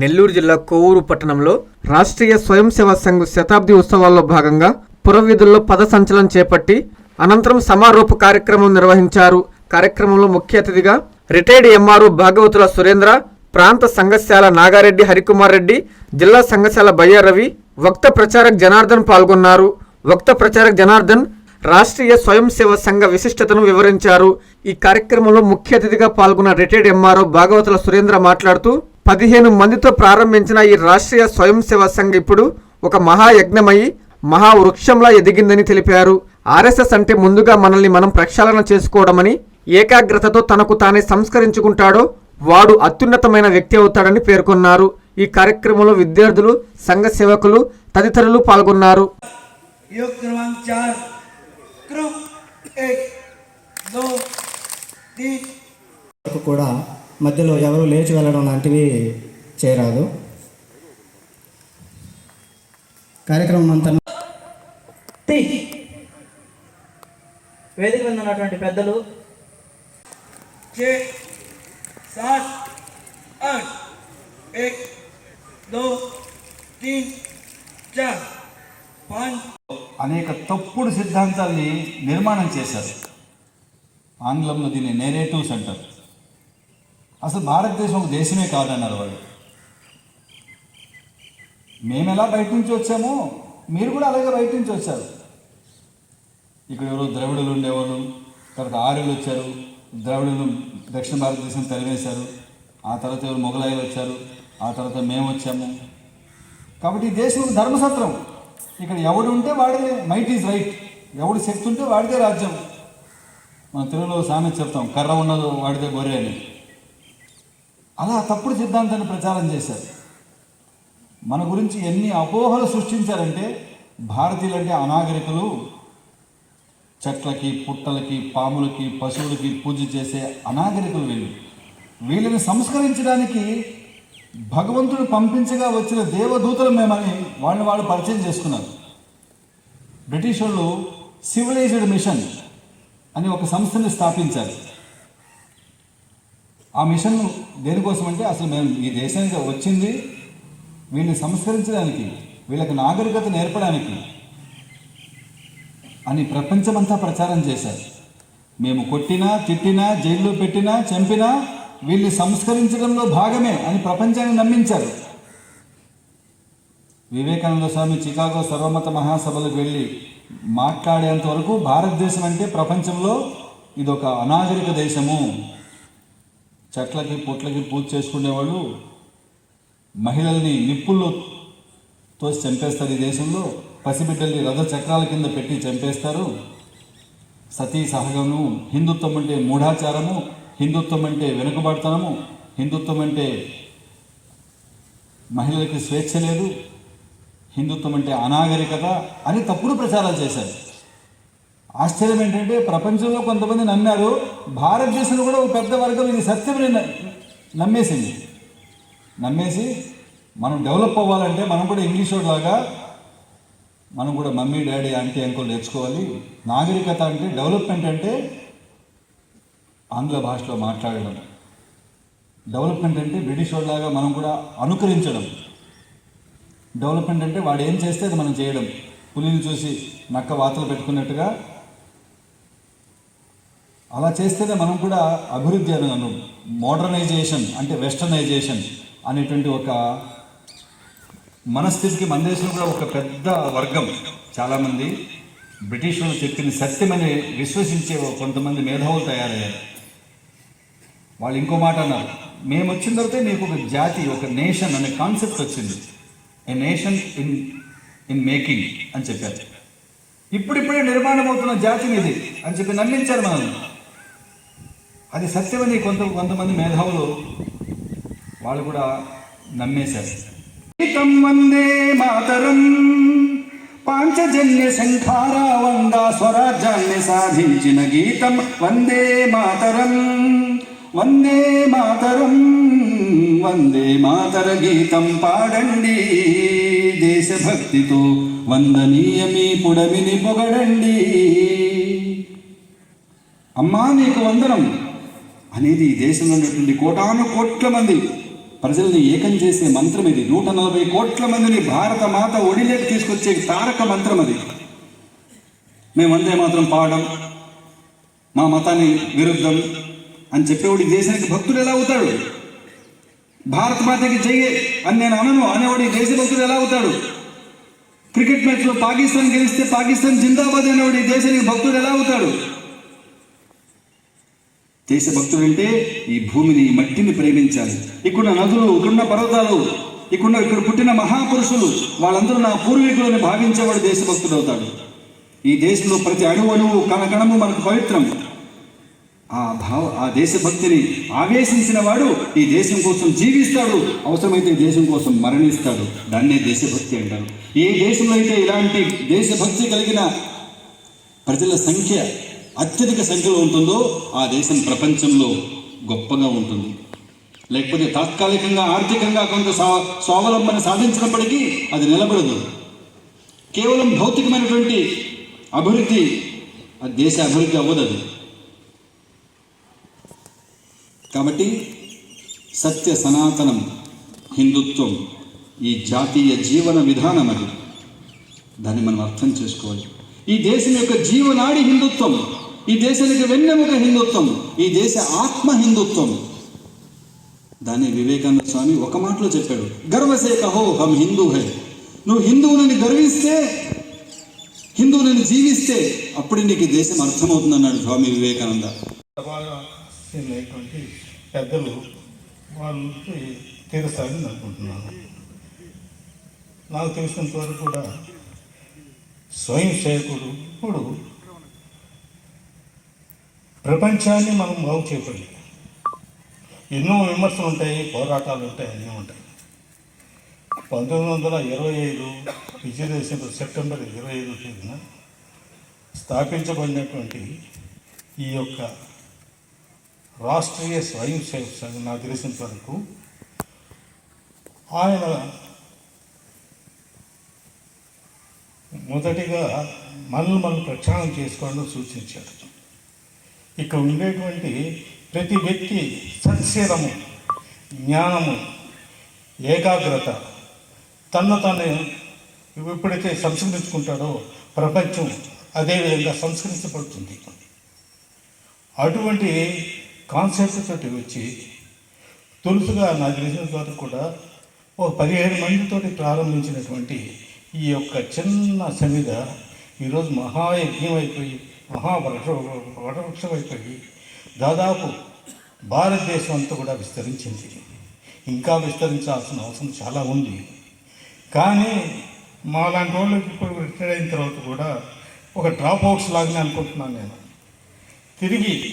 నెల్లూరు జిల్లా కోవూరు పట్టణంలో రాష్ట్రీయ స్వయం సేవా సంఘ్ శతాబ్ది ఉత్సవాల్లో భాగంగా పురవీధుల్లో పద సంచలనం చేపట్టి అనంతరం సమారోప కార్యక్రమం నిర్వహించారు. కార్యక్రమంలో ముఖ్య అతిథిగా రిటైర్డ్ ఎంఆర్ఓ భాగవతుల సురేంద్ర ప్రాంత సంఘశాల నాగారెడ్డి హరికుమార్ రెడ్డి జిల్లా సంఘశాల బయ్య రవి వక్త ప్రచారక్ జనార్దన్ పాల్గొన్నారు. వక్త ప్రచారక్ జనార్దన్ రాష్ట్రీయ స్వయం సేవ సంఘ విశిష్టతను వివరించారు. ఈ కార్యక్రమంలో ముఖ్య అతిథిగా పాల్గొన్న రిటైర్డ్ ఎంఆర్ఓ భాగవతుల సురేంద్ర మాట్లాడుతూ పదిహేను మందితో ప్రారంభించిన ఈ రాష్ట్రీయ స్వయం సేవ సంఘ్ ఇప్పుడు ఒక మహాయజ్ఞమై మహావృక్షంలా ఎదిగిందని తెలిపారు. ఆర్ఎస్ఎస్ అంటే ముందుగా మనల్ని మనం ప్రక్షాళన చేసుకోవడమని ఏకాగ్రతతో తనకు తానే సంస్కరించుకుంటాడో వాడు అత్యున్నతమైన వ్యక్తి అవుతాడని పేర్కొన్నారు. ఈ కార్యక్రమంలో విద్యార్థులు సంఘ సేవకులు తదితరులు పాల్గొన్నారు. కూడా మధ్యలో ఎవరు లేచి వెళ్ళడం లాంటివి చేయరాదు. కార్యక్రమం అంతా వేదిక మీద ఉన్నటువంటి పెద్దలు అనేక తప్పుడు సిద్ధాంతాల్ని నిర్మాణం చేశారు. ఆంగ్లంలో దీన్ని నేరేటివ్స్ అంటారు అసలు భారతదేశం ఒక దేశమే కాదన్నారు వాళ్ళు. మేము ఎలా బయట నుంచి వచ్చామో మీరు కూడా అలాగే బయట నుంచి వచ్చారు. ఇక్కడ ఎవరో ద్రవిడులు ఉండేవాళ్ళు తర్వాత ఆర్యులు వచ్చారు ద్రవిడులు దక్షిణ భారతదేశం తరివేశారు ఆ తర్వాత ఎవరు మొఘలాయిలు వచ్చారు ఆ తర్వాత మేము వచ్చాము. కాబట్టి ఈ దేశం ఒక ధర్మసత్రం. ఇక్కడ ఎవడు ఉంటే వాడిదే మైట్ ఈజ్ రైట్ ఎవడు శక్తి ఉంటే వాడిదే రాజ్యం. మన తెలుగులో సామెత చెప్తాం కర్ర ఉన్నదో వాడిదే గొర్రె అని. అలా తప్పుడు సిద్ధాంతాన్ని ప్రచారం చేశారు. మన గురించి ఎన్ని అపోహలు సృష్టించారంటే భారతీయులంటే అనాగరికులు చెట్లకి పుట్టలకి పాములకి పశువులకి పూజ చేసే అనాగరికులు వీళ్ళు. వీళ్ళని సంస్కరించడానికి భగవంతుడు పంపించగా వచ్చిన దేవదూతలు మేమని వాళ్ళని వాళ్ళు పరిచయం చేసుకున్నారు. బ్రిటిష్ వాళ్ళు సివిలైజ్డ్ మిషన్ అని ఒక సంస్థని స్థాపించారు. ఆ మిషన్ దేనికోసం అంటే అసలు మేము ఈ దేశానికి వచ్చింది వీళ్ళని సంస్కరించడానికి వీళ్ళకి నాగరికత నేర్పడానికి అని ప్రపంచమంతా ప్రచారం చేశారు. మేము కొట్టినా తిట్టినా జైల్లో పెట్టినా చంపినా వీళ్ళని సంస్కరించడంలో భాగమే అని ప్రపంచాన్ని నమ్మించారు. వివేకానంద స్వామి చికాగో సర్వమత మహాసభలకు వెళ్ళి మాట్లాడేంత వరకు భారతదేశం అంటే ప్రపంచంలో ఇదొక అనాగరిక దేశము. చెట్లకి పొట్లకి పూజ చేసుకునేవాళ్ళు మహిళల్ని నిప్పుల్లో తోసి చంపేస్తారు ఈ దేశంలో. పసిబిడ్డల్ని రథ చక్రాల కింద పెట్టి చంపేస్తారు. సతీ సహగము హిందుత్వం అంటే మూఢాచారము హిందుత్వం అంటే వెనుకబడతనము హిందుత్వం అంటే మహిళలకి స్వేచ్ఛ లేదు హిందుత్వం అంటే అనాగరికత అని తప్పుడు ప్రచారాలు చేశారు. ఆశ్చర్యం ఏంటంటే ప్రపంచంలో కొంతమంది నమ్మారు భారతదేశంలో కూడా ఒక పెద్ద వర్గం ఇది సత్యమని నమ్మేసింది. నమ్మేసి మనం డెవలప్ అవ్వాలంటే మనం కూడా ఇంగ్లీష్ లాగా మనం కూడా మమ్మీ డాడీ ఆంటీ అంకుల్ నేర్చుకోవాలి. నాగరికత అంటే డెవలప్మెంట్ అంటే ఆంగ్ల భాషలో మాట్లాడడం. డెవలప్మెంట్ అంటే బ్రిటిష్ వాళ్ళలాగా మనం కూడా అనుకరించడం. డెవలప్మెంట్ అంటే వాడు ఏం చేస్తే అది మనం చేయడం. పులిని చూసి నక్క వాతలు పెట్టుకున్నట్టుగా అలా చేస్తేనే మనం కూడా అభివృద్ధి అని అను మోడర్నైజేషన్ అంటే వెస్టర్నైజేషన్ అనేటువంటి ఒక మనస్థితికి మన దేశంలో కూడా ఒక పెద్ద వర్గం చాలామంది. బ్రిటిష్ వాళ్ళు చెప్పిన సత్యమని విశ్వసించే కొంతమంది మేధావులు తయారయ్యారు. వాళ్ళు ఇంకో మాట అన్నారు మేము వచ్చిన తర్వాత మీకు ఒక జాతి ఒక నేషన్ అనే కాన్సెప్ట్ వచ్చింది. A nation in in making అని చెప్పారు. ఇప్పుడిప్పుడే నిర్మాణం అవుతున్న జాతి ఇది అని చెప్పి నమ్మించారు మనల్ని. అది సత్యమని కొంత కొంతమంది మేధావులు వాళ్ళు కూడా నమ్మేశారు. గీతం వందే మాతరం పాంచజన్య శంఖారా వందా స్వరాజ్యాన్ని సాధించిన గీతం. వందే మాతరం వందే మాతరం వందే మాతర గీతం పాడండి. దేశభక్తితో వందనీయమీ పుడమిని పొగడండి. అమ్మా నీకు వందనం. అనేది ఈ దేశంలో ఉన్నటువంటి కోటాను కోట్ల మంది ప్రజల్ని ఏకం చేసే మంత్రం ఇది. నూట నలభై కోట్ల మందిని భారత మాత ఒడిలోకి తీసుకొచ్చే తారక మంత్రం అది. మేము వందే మాత్రం పాడడం మా మతాన్ని విరుద్ధం అని చెప్పేవాడు ఈ దేశానికి భక్తుడు ఎలా అవుతాడు? భారత మాతకి జయ్యే అని నేను అనను అనేవాడు ఈ దేశ భక్తుడు ఎలా అవుతాడు? క్రికెట్ మ్యాచ్లో పాకిస్తాన్ గెలిస్తే పాకిస్తాన్ జిందాబాద్ అనేవాడు ఈ దేశానికి భక్తుడు ఎలా అవుతాడు? దేశభక్తుడు అంటే ఈ భూమిని ఈ మట్టిని ప్రేమించాలి. ఇక్కడున్న నదులు ఇక్కడున్న పర్వతాలు ఇక్కడ ఇక్కడ పుట్టిన మహాపురుషులు వాళ్ళందరూ నా పూర్వీకులని భావించేవాడు దేశభక్తుడు అవుతాడు. ఈ దేశంలో ప్రతి అణువు అణువు కణకణము మనకు పవిత్రం. ఆ భావ ఆ దేశభక్తిని ఆవేశించిన వాడు ఈ దేశం కోసం జీవిస్తాడు అవసరమైతే దేశం కోసం మరణిస్తాడు. దాన్నే దేశభక్తి అంటారు. ఏ దేశంలో అయితే ఇలాంటి దేశభక్తి కలిగిన ప్రజల సంఖ్య అత్యధిక సంఖ్యలో ఉంటుందో ఆ దేశం ప్రపంచంలో గొప్పగా ఉంటుంది. లేకపోతే తాత్కాలికంగా ఆర్థికంగా కొంత స్వా- స్వావలంబన సాధించినప్పటికీ అది నిలబడదు. కేవలం భౌతికమైనటువంటి అభివృద్ధి ఆ దేశ అభివృద్ధి అవ్వదు అది. కాబట్టి సత్య సనాతనం హిందుత్వం ఈ జాతీయ జీవన విధానం అది. దాన్ని మనం అర్థం చేసుకోవాలి. ఈ దేశం యొక్క జీవనాడి హిందుత్వం ఈ దేశానికి వెన్నెముక హిందుత్వం ఈ దేశ ఆత్మ హిందుత్వం. దాన్ని వివేకానంద స్వామి ఒక మాటలో చెప్పాడు గర్వసే కహో హమ్ హిందూ హై. నువ్వు హిందువులని గర్విస్తే హిందువులని జీవిస్తే అప్పుడు నీకు దేశం దేశం అర్థమవుతుందన్నాడు స్వామి వివేకానంద. బాగా పెద్దలు వాళ్ళకి తీరుస్తారని అనుకుంటున్నాను. నాకు తెలిసినంత వరకు కూడా స్వయం సేవకుడు ఇప్పుడు ప్రపంచాన్ని మనం బాగు చేయబడి ఎన్నో విమర్శలు ఉంటాయి పోరాటాలు ఉంటాయి అన్నీ ఉంటాయి. పంతొమ్మిది వందల ఇరవై ఐదు విజయదశమి సెప్టెంబర్ ఇరవై ఐదు తేదీన స్థాపించబడినటువంటి ఈ యొక్క రాష్ట్రీయ స్వయం సేవక సంఘం నాకు తెలిసినంత వరకు ఆయన మొదటిగా మనల్ని మనం ప్రక్షాళన చేసుకోవడం సూచించారు ఇక్కడ ఉండేటువంటి ప్రతి వ్యక్తి సంశీలము జ్ఞానము ఏకాగ్రత తన తను ఎప్పుడైతే సంస్కరించుకుంటాడో ప్రపంచం అదేవిధంగా సంస్కరించబడుతుంది. అటువంటి కాన్సెప్ట్ తోటి వచ్చి తొలుసుగా నాకు తెలిసినంత వరకు కూడా ఒక పదిహేను మందితోటి ప్రారంభించినటువంటి ఈ యొక్క చిన్న సమిద ఈరోజు మహాయజ్ఞం అయిపోయి మహావృక్ష వటవృక్షమైపోయి దాదాపు భారతదేశం అంతా కూడా విస్తరించింది. ఇంకా విస్తరించాల్సిన అవసరం చాలా ఉంది. కానీ మా లాంటి వాళ్ళకి ఇప్పుడు రిటైర్ అయిన తర్వాత కూడా ఒక డ్రాప్ అవుట్స్ లాగానే అనుకుంటున్నాను నేను. తిరిగి